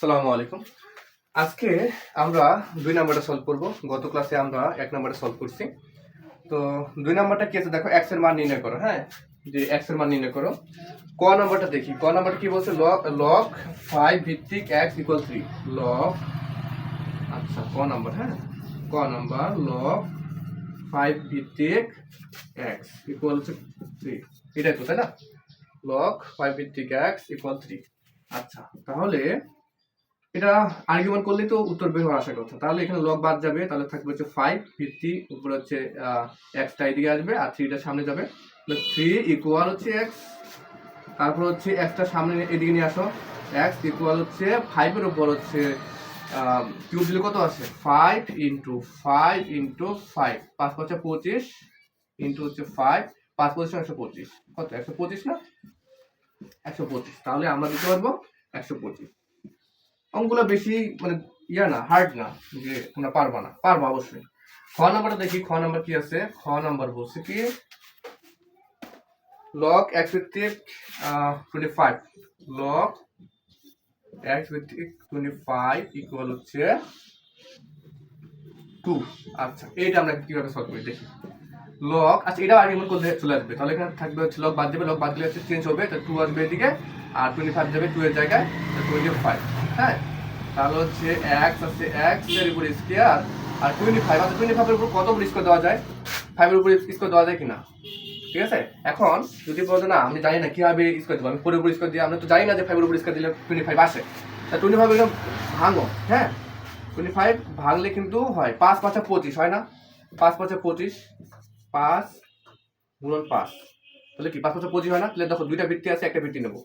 আসসালামু আলাইকুম। আজকে আমরা দুই নাম্বারটা সলভ করব। গত ক্লাসে আমরা এক নাম্বারটা সলভ করছি। তো দুই নাম্বারটা কি আছে? দেখো এক্সের মান নির্ণয় করো হ্যাঁ? যে এক্সের মান নির্ণয় করো। ক নাম্বারটা দেখি। ক নাম্বারটা কি বলছে? লগ ফাইভ ভিত্তিক এক্স ইকুয়াল থ্রি লগ আচ্ছা ক নাম্বার হ্যাঁ? ক নাম্বার লগ ফাইভ ভিত্তিক এক্স ইকুয়াল হচ্ছে থ্রি এটাই তো, তাই না? লগ ফাইভ ভিত্তিক এক্স ইকুয়াল থ্রি আচ্ছা তাহলে এটা আর্গুমেন্ট করলে তো উত্তর বের হওয়ার আশা কথা। তাহলে এখানে লগ বাদ যাবে, তাহলে থাকবে হচ্ছে ফাইভ ফিফটি উপরে হচ্ছে এক্সটা এদিকে আসবে আর থ্রিটা সামনে যাবে। থ্রি ইকুয়াল হচ্ছে এক্স তারপর হচ্ছে এক্সটা সামনে এদিকে নিয়ে আসো। এক্স ইকুয়াল হচ্ছে ফাইভের উপর হচ্ছে কিউব দিলে কত আছে five into five into five পাঁচ পাঁচটা পঁচিশ ইন্টু হচ্ছে ফাইভ পাঁচ পঁচিশ একশো পঁচিশ। কত? একশো পঁচিশ না? একশো পঁচিশ। তাহলে আমরা দিতে পারব একশো পঁচিশ। অঙ্কগুলো বেশি মানে ইয়া না হার্ড না, যে তোমরা পারবা না, পারবা অবশ্যই। খ নাম্বারটা দেখি, খ নাম্বার কি আছে? খ নাম্বার বলছে কি লগ এক্স ভিত্তিক টোয়েন্টি ফাইভ লগ এক্স ভিত্তিক টোয়েন্টি ফাইভ ইকুয়াল হচ্ছে টু আচ্ছা এইটা আমরা কীভাবে সলভ করি? দেখি। লগ আচ্ছা এটা আর্গুমেন্ট করলে চলে আসবে। তাহলে এখানে থাকবে হচ্ছে লগ বাদ যাবে লগ বাদ দিলে হচ্ছে চেঞ্জ হবে, তো টু আসবে এদিকে, আর টোয়েন্টি ফাইভ যাবে টু এর জায়গায় টোয়েন্টি ফাইভ হ্যাঁ তাহলে হচ্ছে এক্স আছে এক্সের উপর স্কোয়ার আর টোয়েন্টি ফাইভ আছে টোয়েন্টি ফাইভের উপর কত উপর স্কোয়ার দেওয়া যায়? ফাইভের উপর স্কোয়ার দেওয়া যায় কিনা? ঠিক আছে? এখন যদি বলতো না, আমি জানি না কীভাবে স্কোয়ার দেবো, আমি ফোরের উপর স্কোয়ার দিই আমরা তো জানি না যে ফাইভের উপর স্কোয়ার দিলে টোয়েন্টি ফাইভ আসে। তা টোয়েন্টি ফাইভ ভাঙো হ্যাঁ? টোয়েন্টি ফাইভ ভাঙলে কিন্তু হয় পাঁচ পাঁচা পঁচিশ, হয় না? পাঁচ পাঁচা পঁচিশ, পাঁচ গুণন পাঁচ। তাহলে কি, পাঁচ পাঁচা পঁচিশ হয় না? তাহলে দেখো দুইটা ভিত্তি আছে, একটা ভিত্তি নেব।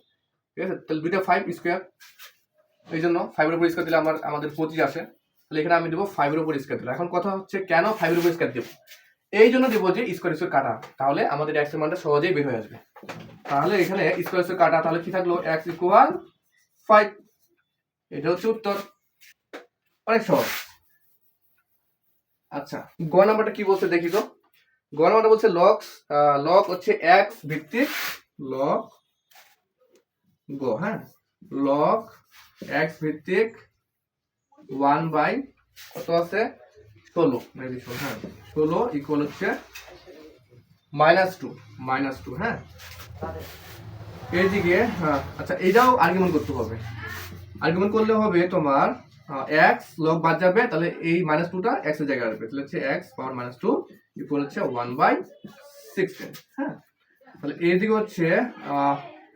ঠিক আছে? তাহলে দুইটা ফাইভ স্কোয়ার এই জন্য ফাইভের উপর স্কোয়ার দিলে আমার, আমাদের পঁচিশ আসে। তাহলে এখানে আমি দেবো ফাইভের উপর স্কোয়ার দিলাম এখন কথা হচ্ছে কেন ফাইভের উপর স্কোয়ার দেবো? এই জন্য দেবো যে স্কোয়ার স্কোয়ার কাটা। তাহলে আমাদের এক্সের মানটা সহজেই বের হয়ে আসবে। তাহলে এখানে স্কোয়ার স্কোয়ার কাটা, তাহলে কি থাকল? এক্স ইকুয়াল ফাইভ এটা হচ্ছে উত্তর। অনেক সহজ। আচ্ছা গ নাম্বারটা কি বলছে দেখি তো। গ নাম্বারটা বলছে লগ লগ হচ্ছে এক্স ভিত্তিক লগ গ হ্যাঁ? লগ এক্স ভিত্তিক ওয়ান বাই কত আছে? ষোলো। মেবি ষোলো হ্যাঁ। ষোলো ইকুয়াল হচ্ছে মাইনাস টু মাইনাস টু হ্যাঁ? এইদিকে হ্যাঁ আচ্ছা এইটাও আর্গুমেন্ট করতে হবে। আর্গুমেন্ট করলে হবে তোমার এক্স লগ বাদ যাবে, তাহলে এই মাইনাস টুটা এক্সের জায়গায় আসবে। তাহলে হচ্ছে x power minus two equal হচ্ছে ওয়ান বাই সিক্সটিন হ্যাঁ? তাহলে এইদিকে হচ্ছে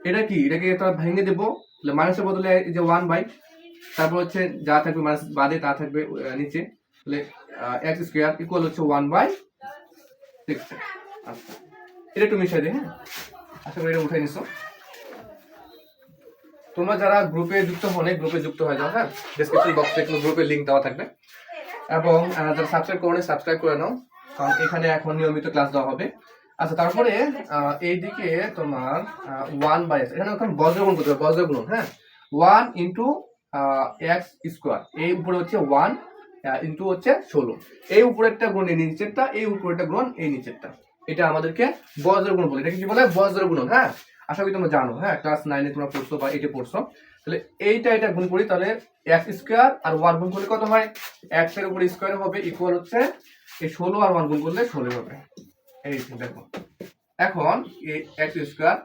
এটা কি? এটাকে তারা ভেঙে দেবো। তাহলে মাইনাসের বদলে এই যে ওয়ান বাই তারপর হচ্ছে যা থাকবে মাইনাস বাদে তা থাকবে নিচে। তাহলে এক্স স্কোয়ার ইকুয়াল হচ্ছে ওয়ান বাই সিক্সটিন আচ্ছা। এটা একটু মিশাই দিই হ্যাঁ? আশা করি এটা উঠে নিছো। তোমরা যারা গ্রুপে যুক্ত হনে গ্রুপে যুক্ত হয়ে যাও হ্যাঁ? ডেসক্রিপশন বক্সে একটু গ্রুপের লিংক দেওয়া থাকবে। এবং যারা সাবস্ক্রাইব করে সাবস্ক্রাইব করে নাও। কারণ এখানে এখন নিয়মিত ক্লাস দেওয়া হবে। আচ্ছা তারপরে এইদিকে তোমার ওয়ান বাই এখানে এখন বজ্রগুণ করতে হবে বজ্রগুণ হ্যাঁ? ওয়ান ইন্টু এক্স স্কোয়ার এই উপরে হচ্ছে ওয়ান ইন্টু হচ্ছে ষোলো। এই উপরেরটা গুণ এই নিচেরটা, এই উপরেরটা গুণ এই নিচেরটা। এটা আমাদেরকে বজ্রগুণ বলে। এটাকে কি বলে? বজ্রগুণ হ্যাঁ? আশা করি তোমরা জানো হ্যাঁ? ক্লাস নাইনে তোমরা পড়ছো বা এইটে পড়ছো। তাহলে এইটা এটা গুণ করি, তাহলে এক্স স্কোয়ার আর ওয়ান গুণ করলে কত হয়? এক্সের উপরে স্কোয়ার হবে ইকুয়াল হচ্ছে এই ষোলো আর ওয়ান গুণ করলে ষোলো হবে। দেখো। এখন এই এক্স স্কোয়ার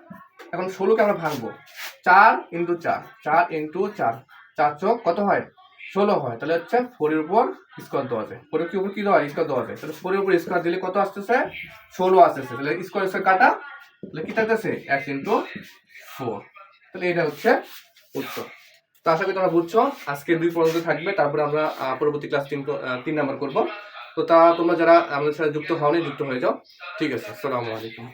এখন ষোলোকে আমরা ভাঙবো। চার ইন্টু চার চার ইন্টু চার। চার চোখ কত হয়? ষোলো হয়। তাহলে হচ্ছে ফোরের উপর স্কোয়ার দেওয়া যায়। ফোরের কি উপর কি দেওয়া স্কোয়ার দেওয়া যায়। তাহলে ফোরের উপর স্কোয়ার দিলে কত আসতেছে? ষোলো আসতেছে। তাহলে স্কোয়ার স্কোয়ার কাটা। তাহলে কি থাকতেছে? এক্স ইন্টু ফোর তাহলে এটা হচ্ছে উত্তর। তো আশা করি তোমরা বুঝছ। আজকে দুই পর্যন্ত থাকবে। তারপরে আমরা পরবর্তী ক্লাস তিন তিন নাম্বার করব। তো তা তোমরা যারা আমাদের সাথে যুক্ত হওনি, যুক্ত হয়ে যাও। ঠিক আছে, আসসালামু আলাইকুম।